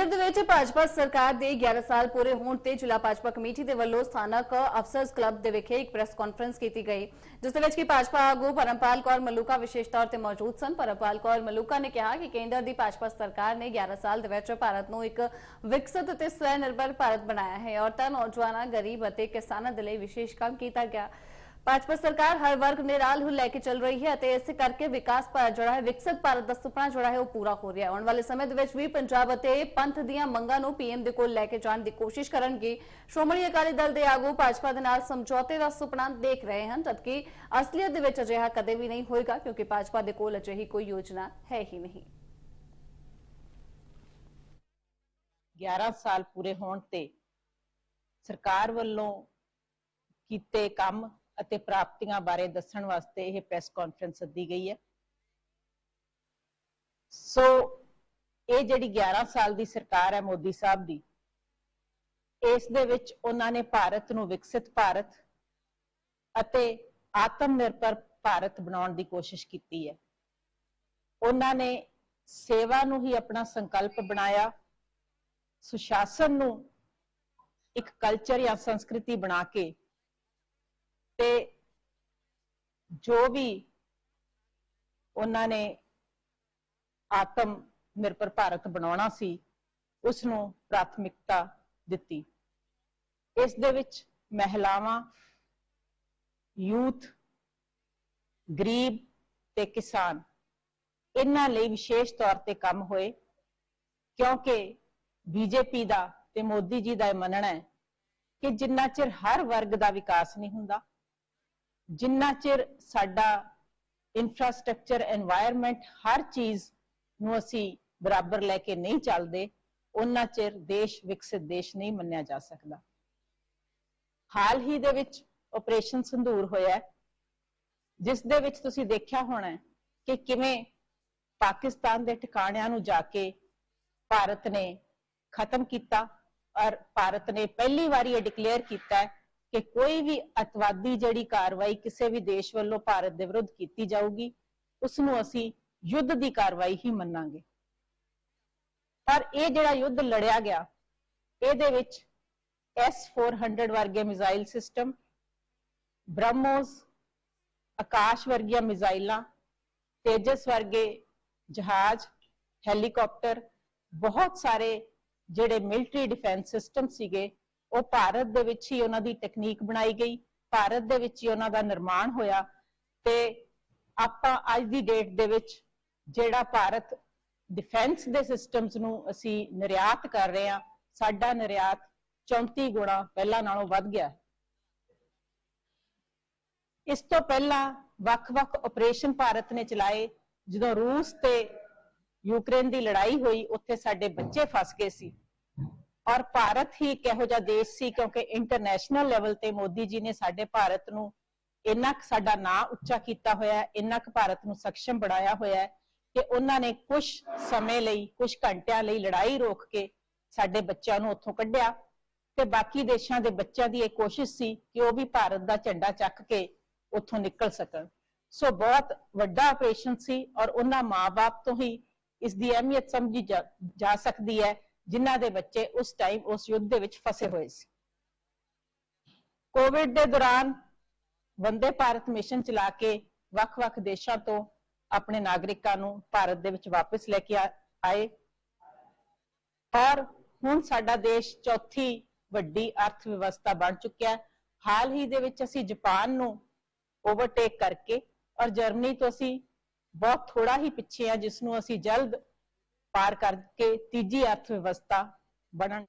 ਕੇਂਦਰ ਦੇ ਵਿੱਚ ਭਾਜਪਾ ਸਰਕਾਰ ਦੇ 11 ਸਾਲ ਪੂਰੇ ਹੋਣ ਤੇ ਜ਼ਿਲ੍ਹਾ ਭਾਜਪਾ ਕਮੇਟੀ ਦੇ ਵੱਲੋਂ ਸਥਾਨਕ ਅਫਸਰਸ ਕਲੱਬ ਦੇ ਵਿਖੇ ਇੱਕ ਪ੍ਰੈਸ ਕਾਨਫਰੰਸ ਕੀਤੀ ਗਈ, ਜਿਸ ਦੇ ਵਿੱਚ ਕਿ ਭਾਜਪਾ ਆਗੂ ਪਰਮਪਾਲ ਕੌਰ ਮਲੂਕਾ ਵਿਸ਼ੇਸ਼ ਤੌਰ ਤੇ ਮੌਜੂਦ ਸਨ। ਪਰਮਪਾਲ ਕੌਰ ਮਲੂਕਾ ਨੇ ਕਿਹਾ ਕਿ ਕੇਂਦਰ ਦੀ ਭਾਜਪਾ ਸਰਕਾਰ ਨੇ 11 ਸਾਲ ਦੇ ਵਿੱਚ ਭਾਰਤ ਨੂੰ ਇੱਕ ਵਿਕਸਿਤ ਅਤੇ ਸਵੈ ਨਿਰਭਰ ਭਾਰਤ ਬਣਾਇਆ ਹੈ ਔਰਤਾਂ ਨੌਜਵਾਨਾਂ, ਗਰੀਬ ਅਤੇ ਕਿਸਾਨਾਂ ਦੇ ਲਈ ਵਿਸ਼ੇਸ਼ ਕੰਮ ਕੀਤਾ ਗਿਆ। ਭਾਜਪਾ ਸਰਕਾਰ ਹਰ ਵਰਗ ਨੇ ਰਾਲ ਨੂੰ ਲੈ ਕੇ ਚੱਲ ਰਹੀ ਹੈ ਅਤੇ ਇਸੇ ਕਰਕੇ ਵਿਕਾਸ ਭਾਰਤ ਜਿਹੜਾ ਹੈ, ਵਿਕਸਿਤ ਭਾਰਤ ਦਾ ਸੁਪਨਾ ਜਿਹੜਾ ਹੈ, ਉਹ ਪੂਰਾ ਹੋ ਰਿਹਾ ਹੈ। ਆਉਣ ਵਾਲੇ ਸਮੇਂ ਦੇ ਵਿੱਚ ਵੀ ਪੰਜਾਬ ਅਤੇ ਪੰਥ ਦੀਆਂ ਮੰਗਾਂ ਨੂੰ ਪੀਐਮ ਦੇ ਕੋਲ ਲੈ ਕੇ ਜਾਣ ਦੀ ਕੋਸ਼ਿਸ਼ ਕਰਨਗੇ। ਸ਼੍ਰੋਮਣੀ ਅਕਾਲੀ ਦਲ ਦੇ ਆਗੂ ਭਾਜਪਾ ਦੇ ਨਾਲ ਸਮਝੌਤੇ ਦਾ ਸੁਪਨਾ ਦੇਖ ਰਹੇ ਹਨ, ਜਦਕਿ ਅਸਲੀਅਤ ਦੇ ਵਿੱਚ ਅਜਿਹਾ ਕਦੇ ਵੀ ਨਹੀਂ ਹੋਏਗਾ, ਕਿਉਂਕਿ ਭਾਜਪਾ ਦੇ ਕੋਲ ਅਜਿਹੀ ਕੋਈ ਯੋਜਨਾ ਹੈ ਹੀ ਨਹੀਂ। 11 ਸਾਲ ਪੂਰੇ ਹੋਣ ਤੇ ਸਰਕਾਰ ਵੱਲੋਂ ਕੀਤੇ ਕੰਮ ਅਤੇ ਪ੍ਰਾਪਤੀਆਂ ਬਾਰੇ ਦੱਸਣ ਵਾਸਤੇ ਇਹ ਪ੍ਰੈਸ ਕਾਨਫਰੰਸ ਸੱਦੀ ਗਈ ਹੈ। ਸੋ ਇਹ ਜਿਹੜੀ 11 ਸਾਲ ਦੀ ਸਰਕਾਰ ਹੈ ਮੋਦੀ ਸਾਹਿਬ ਦੀ, ਇਸ ਦੇ ਵਿੱਚ ਉਹਨਾਂ ਨੇ ਭਾਰਤ ਨੂੰ ਵਿਕਸਿਤ ਭਾਰਤ ਅਤੇ ਆਤਮ ਨਿਰਭਰ ਭਾਰਤ ਬਣਾਉਣ ਦੀ ਕੋਸ਼ਿਸ਼ ਕੀਤੀ ਹੈ। ਉਹਨਾਂ ਨੇ ਸੇਵਾ ਨੂੰ ਹੀ ਆਪਣਾ ਸੰਕਲਪ ਬਣਾਇਆ, ਸੁਸ਼ਾਸਨ ਨੂੰ ਇੱਕ ਕਲਚਰ ਜਾਂ ਸੰਸਕ੍ਰਿਤੀ ਬਣਾ ਕੇ ਤੇ ਜੋ ਵੀ ਉਹਨਾਂ ਨੇ ਆਤਮ ਨਿਰਭਰ ਭਾਰਤ ਬਣਾਉਣਾ ਸੀ ਉਸ ਨੂੰ ਪ੍ਰਾਥਮਿਕਤਾ ਦਿੱਤੀ। ਇਸ ਦੇ ਵਿੱਚ ਮਹਿਲਾਵਾਂ, ਯੂਥ, ਗਰੀਬ ਤੇ ਕਿਸਾਨ ਇਹਨਾਂ ਲਈ ਵਿਸ਼ੇਸ਼ ਤੌਰ ਤੇ ਕੰਮ ਹੋਏ, ਕਿਉਂਕਿ ਬੀਜੇਪੀ ਦਾ ਤੇ ਮੋਦੀ ਜੀ ਦਾ ਇਹ ਮੰਨਣਾ ਹੈ ਕਿ ਜਿੰਨਾ ਚਿਰ ਹਰ ਵਰਗ ਦਾ ਵਿਕਾਸ ਨਹੀਂ ਹੁੰਦਾ ਜਿੰਨਾ ਚਿਰ ਸਾਡਾ ਇਨਫਰਾਸਟ੍ਰਕਚਰ এনवायरमेंट ਹਰ ਚੀਜ਼ ਨੂੰ ਅਸੀਂ ਬਰਾਬਰ ਲੈ ਕੇ ਨਹੀਂ ਚੱਲਦੇ ਉਹਨਾਂ ਚਿਰ ਦੇਸ਼ ਵਿਕਸਿਤ ਦੇਸ਼ ਨਹੀਂ ਮੰਨਿਆ ਜਾ ਸਕਦਾ। ਹਾਲ ਹੀ ਦੇ ਵਿੱਚ ਆਪਰੇਸ਼ਨ ਸੰਧੂਰ ਹੋਇਆ ਜਿਸ ਦੇ ਵਿੱਚ ਤੁਸੀਂ ਦੇਖਿਆ ਹੋਣਾ ਕਿ ਕਿਵੇਂ ਪਾਕਿਸਤਾਨ ਦੇ ਟਿਕਾਣਿਆਂ ਨੂੰ ਜਾ ਕੇ ਭਾਰਤ ਨੇ ਖਤਮ ਕੀਤਾ ਔਰ ਭਾਰਤ ਨੇ ਪਹਿਲੀ ਵਾਰੀ ਇਹ ਡਿਕਲੇਅਰ ਕੀਤਾ ਕਿ ਕੋਈ ਵੀ ਅਤਵਾਦੀ ਜਿਹੜੀ ਕਾਰਵਾਈ ਕਿਸੇ ਵੀ ਦੇਸ਼ ਵੱਲੋਂ ਭਾਰਤ ਦੇ ਵਿਰੁੱਧ ਕੀਤੀ ਜਾਊਗੀ ਉਸ ਨੂੰ ਅਸੀਂ ਯੁੱਧ ਦੀ ਕਾਰਵਾਈ ਹੀ ਮੰਨਾਂਗੇ। ਪਰ ਇਹ ਜਿਹੜਾ ਯੁੱਧ ਲੜਿਆ ਗਿਆ, ਇਹਦੇ ਵਿੱਚ S400 ਵਰਗੇ ਮਿਜ਼ਾਈਲ ਸਿਸਟਮ, ਬ੍ਰਹਮੋਸ, ਆਕਾਸ਼ ਵਰਗੀਆਂ ਮਿਜ਼ਾਈਲਾਂ, ਤੇਜਸ ਵਰਗੇ ਜਹਾਜ਼, ਹੈਲੀਕਾਪਟਰ, ਬਹੁਤ ਸਾਰੇ ਜਿਹੜੇ ਮਿਲਟਰੀ ਡਿਫੈਂਸ ਸਿਸਟਮ ਸੀਗੇ ਉਹ ਭਾਰਤ ਦੇ ਵਿੱਚ ਹੀ ਉਹਨਾਂ ਦੀ ਟੈਕਨੀਕ ਬਣਾਈ ਗਈ, ਭਾਰਤ ਦੇ ਵਿੱਚ ਹੀ ਉਹਨਾਂ ਦਾ ਨਿਰਮਾਣ ਹੋਇਆ ਤੇ ਆਪਾਂ ਅੱਜ ਦੀ ਡੇਟ ਦੇ ਵਿੱਚ ਜਿਹੜਾ ਭਾਰਤ ਡਿਫੈਂਸ ਦੇ ਸਿਸਟਮਸ ਨੂੰ ਅਸੀਂ ਨਿਰਯਾਤ ਕਰ ਰਹੇ ਹਾਂ, ਸਾਡਾ ਨਿਰਯਾਤ 34 ਗੁਣਾ ਪਹਿਲਾਂ ਨਾਲੋਂ ਵੱਧ ਗਿਆ ਇਸ ਤੋਂ ਪਹਿਲਾਂ ਵੱਖ-ਵੱਖ ਆਪਰੇਸ਼ਨ ਭਾਰਤ ਨੇ ਚਲਾਏ, ਜਦੋਂ ਰੂਸ ਤੇ ਯੂਕਰੇਨ ਦੀ ਲੜਾਈ ਹੋਈ, ਉੱਥੇ ਸਾਡੇ ਬੱਚੇ ਫਸ ਗਏ ਸੀ। ਔਰ ਭਾਰਤ ਹੀ ਇੱਕ ਇਹੋ ਜਿਹਾ ਦੇਸ਼ ਸੀ ਕਿਉਂਕਿ ਇੰਟਰਨੈਸ਼ਨਲ ਲੈਵਲ ਤੇ ਮੋਦੀ ਜੀ ਨੇ ਸਾਡੇ ਭਾਰਤ ਨੂੰ ਇੰਨਾ ਕੁ ਸਾਡਾ ਨਾਂ ਉੱਚਾ ਕੀਤਾ ਹੋਇਆ ਹੈ, ਇੰਨਾ ਕੁ ਭਾਰਤ ਨੂੰ ਸક્ષਮ ਬਣਾਇਆ ਹੋਇਆ ਹੈ ਕਿ ਉਹਨਾਂ ਨੇ ਕੁਝ ਸਮੇਂ ਲਈ ਕੁਝ ਘੰਟਿਆਂ ਲਈ ਲੜਾਈ ਰੋਕ ਕੇ ਸਾਡੇ ਬੱਚਿਆਂ ਨੂੰ ਉੱਥੋਂ ਕੱਢਿਆ ਤੇ ਬਾਕੀ ਦੇਸ਼ਾਂ ਦੇ ਬੱਚਿਆਂ ਦੀ ਇਹ ਕੋਸ਼ਿਸ਼ ਸੀ ਕਿ ਉਹ ਵੀ ਭਾਰਤ ਦਾ ਝੰਡਾ ਚੱਕ ਕੇ ਉੱਥੋਂ ਨਿਕਲ ਸਕਣ। ਸੋ ਬਹੁਤ ਵੱਡਾ ਆਪਰੇਸ਼ਨ ਸੀ ਔਰ ਉਹਨਾਂ ਮਾਪੇ ਤੋਂ ਹੀ ਇਸ ਦੀ ਅਹਿਮੀਅਤ ਸਮਝੀ ਜਾ- ਜਾ ਸਕਦੀ ਹੈ ਜਿਨ੍ਹਾਂ ਦੇ ਬੱਚੇ ਉਸ ਟਾਈਮ ਉਸ ਯੁੱਧ ਦੇ ਵਿੱਚ ਫਸੇ ਹੋਏ ਸੀ। ਕੋਵਿਡ ਦੇ ਦੌਰਾਨ ਵੰਦੇ ਭਾਰਤ ਮਿਸ਼ਨ ਚਲਾ ਕੇ ਵੱਖ-ਵੱਖ ਦੇਸ਼ਾਂ ਤੋਂ ਆਪਣੇ ਨਾਗਰਿਕਾਂ ਨੂੰ ਭਾਰਤ ਦੇ ਵਿੱਚ ਵਾਪਸ ਲੈ ਕੇ ਆਏ। ਔਰ ਹੁਣ ਸਾਡਾ ਦੇਸ਼ ਚੌਥੀ ਵੱਡੀ ਅਰਥ ਵਿਵਸਥਾ ਬਣ ਚੁੱਕਿਆ ਹੈ। ਹਾਲ ਹੀ ਦੇ ਵਿੱਚ ਅਸੀਂ ਜਾਪਾਨ ਨੂੰ ਓਵਰਟੇਕ ਕਰਕੇ ਔਰ ਜਰਮਨੀ ਤੋਂ ਅਸੀਂ ਬਹੁਤ ਥੋੜਾ ਹੀ ਪਿੱਛੇ ਆ ਜਿਸ ਨੂੰ ਅਸੀਂ ਜਲਦ ਪਾਰ ਕਰਕੇ ਤੀਜੀ ਅਰਥ ਵਿਵਸਥਾ ਬਣਨ